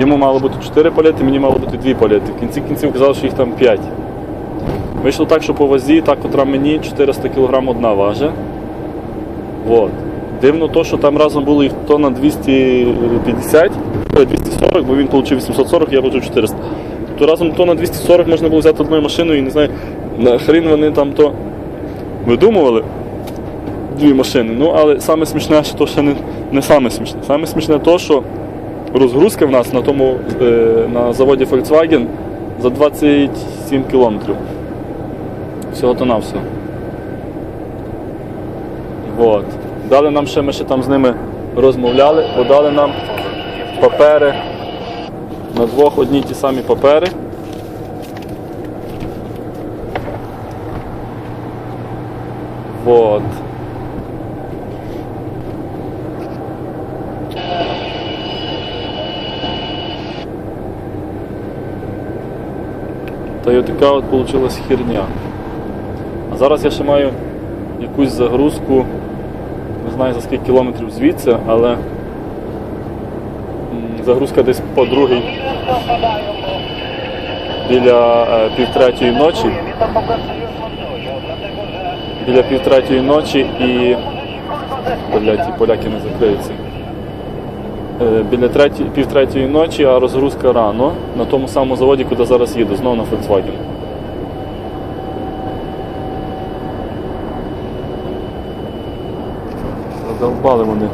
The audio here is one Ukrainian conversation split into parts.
Йому мало бути 4 палети, мені мало бути 2 палети. В кінці кінців казали, що їх там 5. Вийшло так, що по вазі, та, котра мені 400 кг одна важить. Вот. Дивно то, що там разом було їх то на 250, 240, бо він отримав 840, я отримав 400. Тобто разом то на 240 можна було взяти одною машиною і не знаю, на хрін вони там то видумували дві машини. Ну, але саме смішне, що то ще не, не саме смішне. Саме смішне то, що розгрузка в нас на тому е, на заводі Volkswagen за 27 кілометрів. Всього то на все. Вот. Дали нам ще, ми ще там з ними розмовляли, подали нам папери. На двох одні ті самі папери. Вот. Та й отака от вийшла херня. А зараз я ще маю якусь загрузку, не знаю за скільки кілометрів звідси, але загрузка десь по другій біля е, півтретьої ночі. Біля півтретьої ночі і. Блять, ті поляки не закриються. Е, Біля треті, півтретьої ночі, а розгрузка рано на тому самому заводі, куди зараз їду, знову на Volkswagen. Задовбали вони.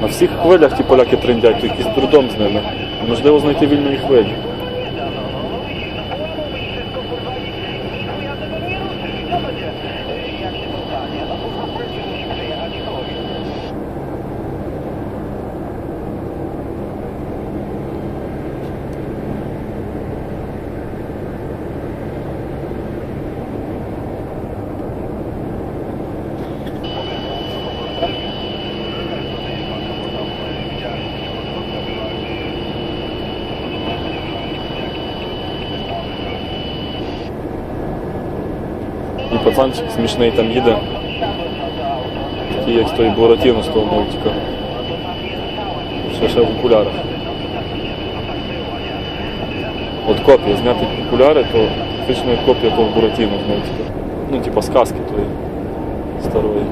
На всіх хвилях ті поляки трендять, то якийсь дурдом з ними. Можливо знайти вільної хвилі. І пацанчик смішний там їде. Такий, як з той Буратіно з того мультика. Ще ще в окулярах. От копія, зняти окуляри, то фактично копія того Буратіно з мультика. Ну, типа сказки тої старої.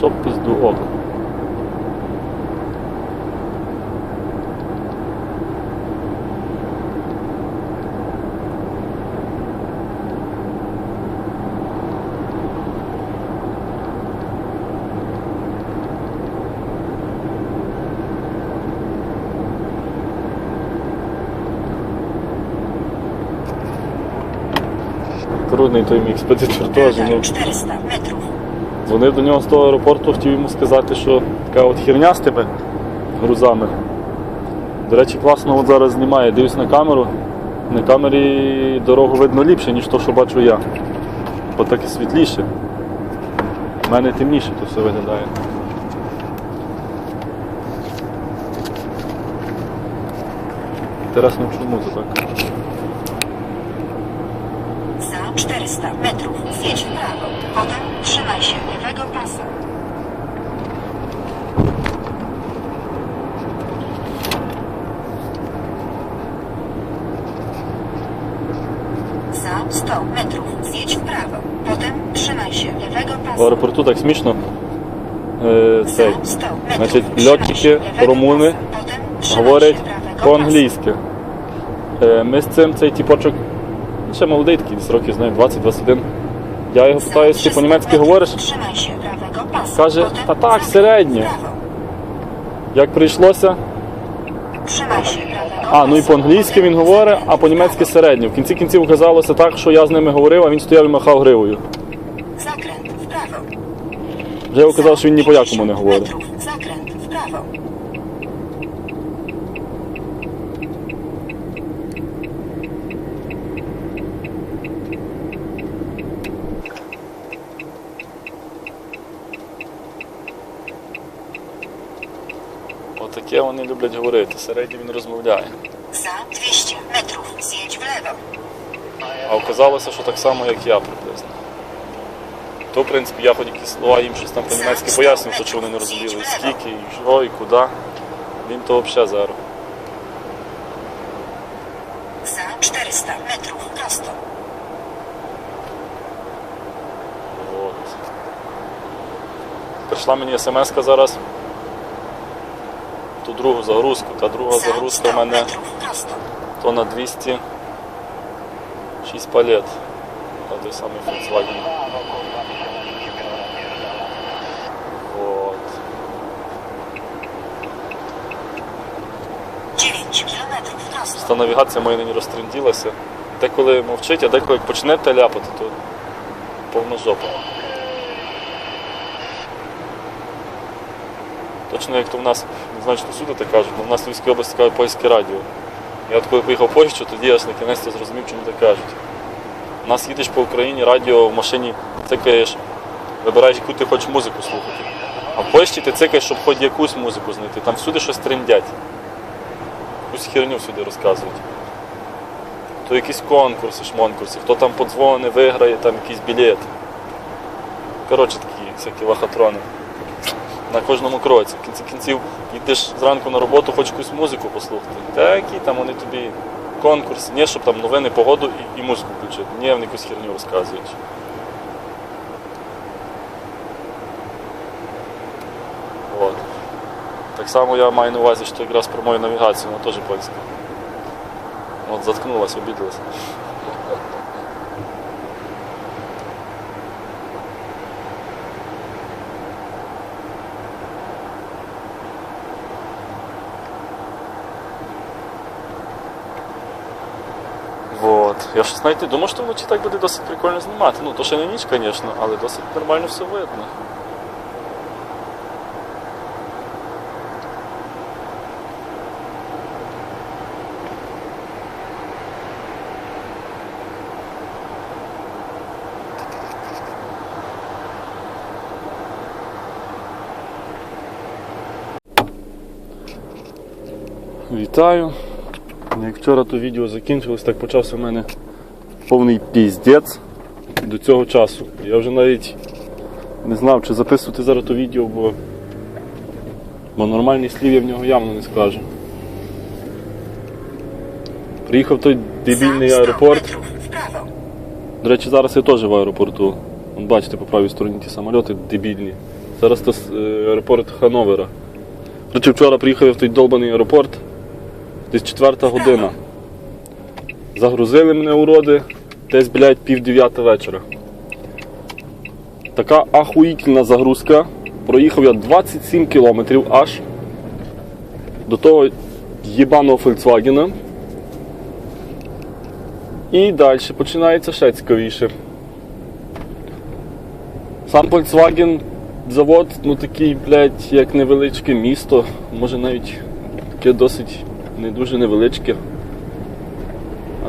В пизду ок. Трудний той експедитор теж. Ну, 400 metrów. Дзвонив до нього з того аеропорту, хотів йому сказати, що така от херня з тебе грузами. До речі, класно от зараз знімає, дивлюсь на камеру. На камері дорогу видно ліпше, ніж то, що бачу я. Бо так і світліше. У мене темніше то все виглядає. Інтересно, чому це так? Za 400 metrów zjedź w prawo. Potem trzymaj się lewego pasa. Za 100 metrów zjedź w prawo. Potem trzymaj się lewego В pasa. аеропорту так смішно. Е, цей. Za 100 metrów Значить, trzymaj льотчики, się lewego румуни pasa. Potem trzymaj говорять się prawego pasa. по-англійськи. Е, Ми з цим цей тіпочок, ще молодий такий, десь років знаю, 20-21. Я його питаю, ти по-німецьки говориш? Каже, та так, середньо. Як прийшлося? А, ну і по-англійськи він говорить, а по-німецьки середньо. В кінці кінців оказалося так, що я з ними говорив, а він стояв і махав гривою. Вже я казав, що він ні по якому не говорить. metrów zakręt w prawo. Отаке вони люблять говорити. Середньо він розмовляє. Za 200 metrów zjedź w lewo. А оказалося, що так само, як я приблизно. То, в принципі, я хоч якісь слова їм щось там по-німецьки пояснював, то що вони не розуміли, скільки, і що, і куди. Він то взагалі зеро. Za 400 metrów prosto. От. Прийшла мені смс зараз. Ту другу загрузку. Та друга загрузка в мене то на 206 палет. Та той самий Volkswagen. От. 9. Та навігація моя не розтренділася. Деколи мовчить, а деколи як почнете ляпати, то повна жопа. Точно як то в нас, не знаю, то всюди так кажуть, але в нас Львівській області кажуть польське радіо. Я от коли поїхав в Польщу, тоді аж на кінець зрозумів, чому так кажуть. У нас їдеш по Україні, радіо в машині цикаєш, вибираєш, яку ти хочеш музику слухати. А в Польщі ти цикаєш, щоб хоч якусь музику знайти. Там всюди щось трендять. Якусь херню всюди розказують. То якісь конкурси, шмонкурси, хто там подзвони, виграє, там якийсь білет. Коротше такі всякі лохотрони. На кожному кроці. В кінці кінців йдеш зранку на роботу, хоч якусь музику послухати. Та які там вони тобі конкурси, ні, щоб там новини, погоду і, і музику включити. Ні, вони якусь херню розказують. От. Так само я маю на увазі, що якраз про мою навігацію, вона теж польська. От заткнулась, обідалась. Вот. Я щось навіть не думав, що вночі так буде досить прикольно знімати. Ну, то ще не ніч, звісно, але досить нормально все видно. Вітаю. Як вчора то відео закінчилось, так почався в мене повний піздець до цього часу. Я вже навіть не знав, чи записувати зараз то відео, бо, бо нормальних слів я в нього явно не скажу. Приїхав той дебільний аеропорт. До речі, зараз я теж в аеропорту. Вон бачите, по правій стороні ті самольоти дебільні. Зараз це аеропорт Хановера. До речі, вчора приїхав я в той долбаний аеропорт. Десь четверта година. Загрузили мене уроди десь, блядь, пів дев'ята вечора. Така ахуїтельна загрузка. Проїхав я 27 кілометрів аж до того єбаного Volkswagen. І далі починається ще цікавіше. Сам Volkswagen завод, ну такий, блядь, як невеличке місто, може навіть таке досить не дуже невеличке,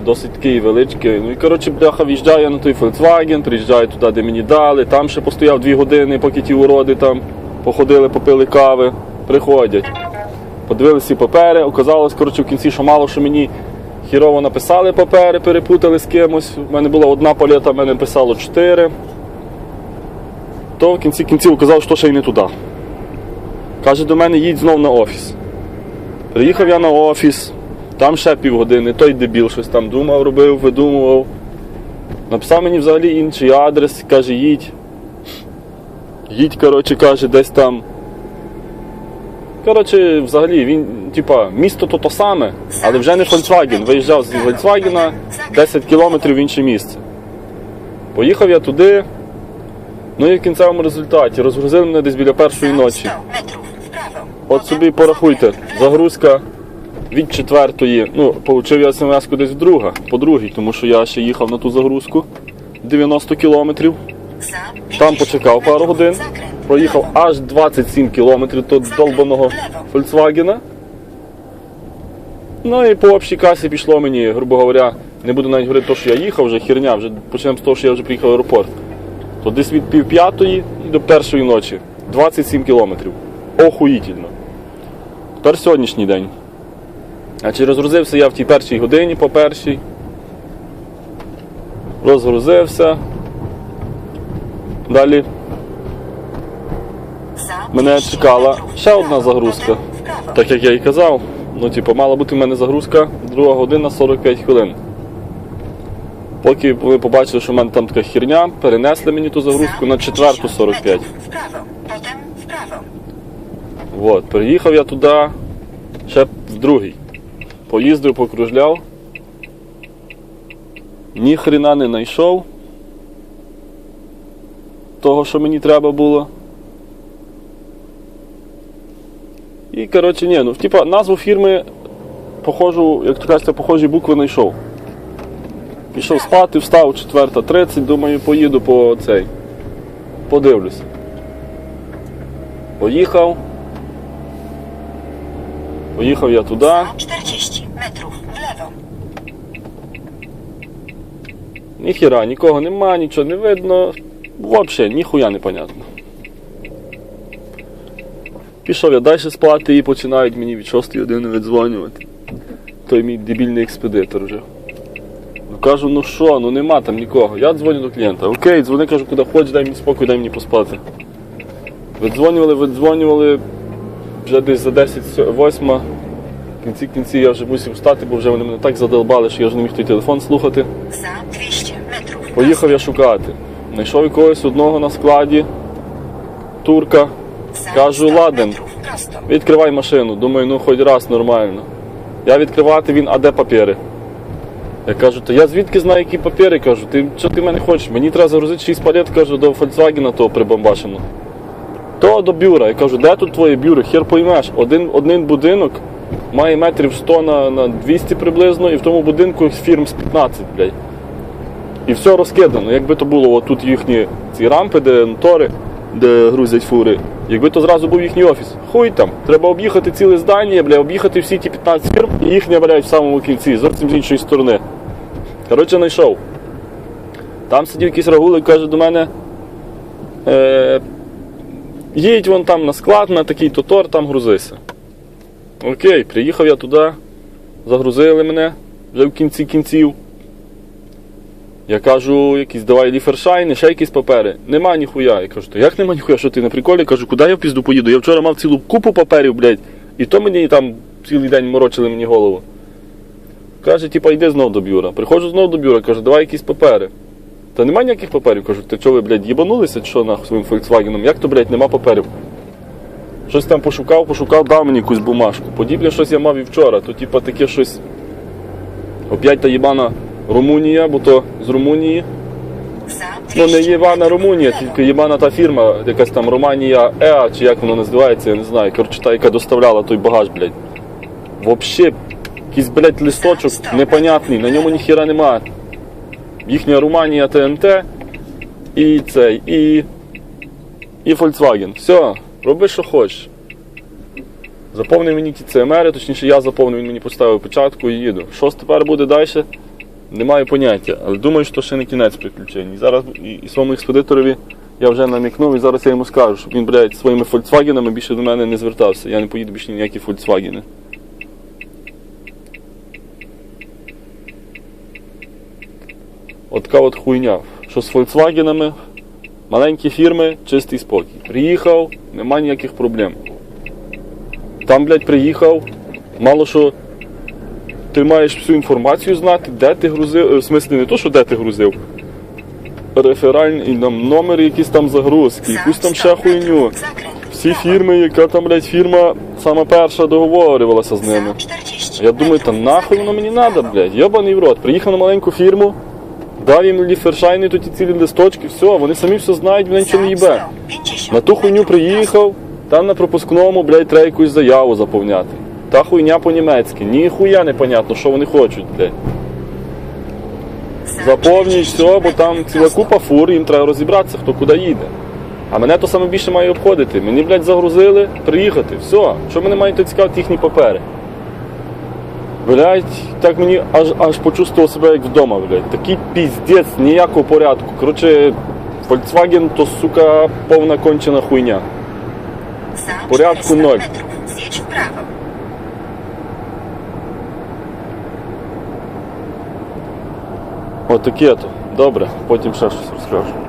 досить таке і величке. Ну і коротше, бляха, в'їжджаю на той Volkswagen, приїжджаю туди, де мені дали, там ще постояв дві години, поки ті уроди там походили, попили кави, приходять. Подивилися папери, оказалось, коротше, в кінці, що мало що мені хірово написали папери, перепутали з кимось. У мене була одна палета, в мене писало чотири. То в кінці кінців оказалось, що ще й не туди. Каже до мене, їдь знов на офіс. Приїхав я на офіс, там ще півгодини, той дебіл щось там думав, робив, видумував. Написав мені взагалі інший адрес, каже, їдь. Їдь, коротше, каже, десь там. Коротше, взагалі, він, типа, місто то то саме, але вже не Volkswagen. Виїжджав з Volkswagen 10 кілометрів в інше місце. Поїхав я туди, Ну і в кінцевому результаті розгрузили мене десь біля першої ночі. 100 metrów w prawo. От собі порахуйте, загрузка від четвертої, ну, получив я смс десь друга, по другій, тому що я ще їхав на ту загрузку 90 кілометрів. Там почекав пару годин, проїхав аж 27 кілометрів до долбаного Volkswagen. Ну і по общій касі пішло мені, грубо говоря, не буду навіть говорити, то, що я їхав, вже херня, вже почнемо з того, що я вже приїхав в аеропорт. То десь від пів п'ятої до першої ночі. 27 кілометрів. Охуїтельно. Тепер сьогоднішній день. А чи розгрузився я в тій першій годині по першій. Розгрузився. Далі мене чекала ще одна загрузка. Так як я і казав, ну, типу, мала бути в мене загрузка 2 година 45 хвилин. Поки ви побачили, що в мене там така херня, перенесли мені ту загрузку на четверту 45. metrów w prawo. Potem w prawo. От, приїхав я туди ще в другий. Поїздив, покружляв. Ні хрена не знайшов. Того, що мені треба було. І, коротше, ні, ну, типа, назву фірми похожу, як то кажеться, похожі букви знайшов. Пішов спати, встав 4.30, думаю, поїду по цей. Подивлюсь. Поїхав. Поїхав я туди. Za 40 metrów w lewo. Ніхіра, нікого нема, нічого не видно. Взагалі, ніхуя не понятно. Пішов я далі спати і починають мені від 6 години віддзвонювати. Той мій дебільний експедитор вже. Ну кажу, ну що, ну нема там нікого. Я дзвоню до клієнта. Окей, дзвони, кажу, куди хочеш, дай мені спокій, дай мені поспати. Видзвонювали, видзвонювали вже десь за 10 8. В кінці кінці я вже мусив встати, бо вже вони мене так задолбали, що я вже не міг той телефон слухати. Za 200 metrów Поїхав я шукати. Знайшов якогось одного на складі, турка. Кажу, ладен. Відкривай машину. Думаю, ну хоч раз нормально. Я відкривати, він, а де папери? Я кажу, та я звідки знаю, які папери? Кажу, ти що ти мене хочеш? Мені треба загрузити 6 палет, кажу, до Volkswagen того прибамбашеного. То до бюра. Я кажу, де тут твоє бюро? Хер поймеш. Один, один будинок має метрів 100 на, на 200 приблизно, і в тому будинку фірм з 15, блядь. І все розкидано. Якби то було отут їхні ці рампи, де мотори, де грузять фури. Якби то зразу був їхній офіс. Хуй там. Треба об'їхати ціле здання, бля, об'їхати всі ті 15 фірм і їхня, блядь, в самому кінці, зовсім з іншої сторони. Коротше, знайшов. Там сидів якийсь рагулик, каже до мене. Е, їдь вон там на склад, на такий тотор, там грузися. Окей, приїхав я туди, загрузили мене вже в кінці кінців. Я кажу, якісь давай ліфершайни, ще якісь папери. Нема ніхуя. Я кажу, то як нема ніхуя, що ти на приколі? Кажу, куди я в пізду поїду? Я вчора мав цілу купу паперів, блядь, і то мені там цілий день морочили мені голову. Каже, типа, йди знов до бюра. Приходжу знов до бюра, каже, давай якісь папери. Та нема ніяких паперів. Кажу, ти що ви, блядь, їбанулися, чи що нахуй своїм Volkswagen? Як то, блядь, нема паперів? Щось там пошукав, пошукав, дав мені якусь бумажку. Подібне щось я мав і вчора, то типа таке щось. Опять та їбана Румунія, бо то з Румунії. Ну не єбана Румунія, тільки єбана та фірма, якась там Романія Еа, чи як воно називається, я не знаю. Коротше, та, яка доставляла той багаж, блядь. Вообще, якийсь, блядь, листочок непонятний, на ньому ніхіра нема. Їхня Руманія ТНТ і цей, і. І Volkswagen. Все, роби, що хочеш. Заповнив мені ті ЦМР, точніше я заповнив, він мені поставив печатку і їду. Що тепер буде далі? Не маю поняття, але думаю, що ще не кінець приключень. І зараз і, і своєму експедиторові я вже намікнув, і зараз я йому скажу, щоб він, блядь, своїми Volkswagenами більше до мене не звертався. Я не поїду більше ніякі Volkswagen. От от хуйня. Що з Volkswagenами, маленькі фірми, чистий спокій. Приїхав, нема ніяких проблем. Там, блядь, приїхав, мало що ти маєш всю інформацію знати, де ти грузив, е, в смислі не то, що де ти грузив. Реферальний нам номер, якісь там загрузки, якусь там ще хуйню. Всі фірми, яка там, блядь, фірма сама перша договорювалася з ними. Я думаю, та нахуй воно мені lewo. блядь, йобаний в рот. Приїхав на маленьку фірму, Дав їм ліфершайни, тут ті цілі листочки, все, вони самі все знають, мене нічого не їбе. На ту хуйню приїхав, там на пропускному, блядь, треба якусь заяву заповняти. Та хуйня по-німецьки. Ніхуя не понятно, що вони хочуть, блядь. За Заповнюють все, бо там ціла купа фур, їм треба розібратися, хто куди їде. А мене то саме більше має обходити. Мені, блядь, загрузили, приїхати. Все. Що мене мають цікавити їхні папери? Блядь, так мені аж аж почувствував себе як вдома, блядь. Такий піздець, ніякого порядку. Коротше, Volkswagen то, сука, повна кончена хуйня. Порядку 400 ноль. Отаке то. Добре, потім ще щось розкажу.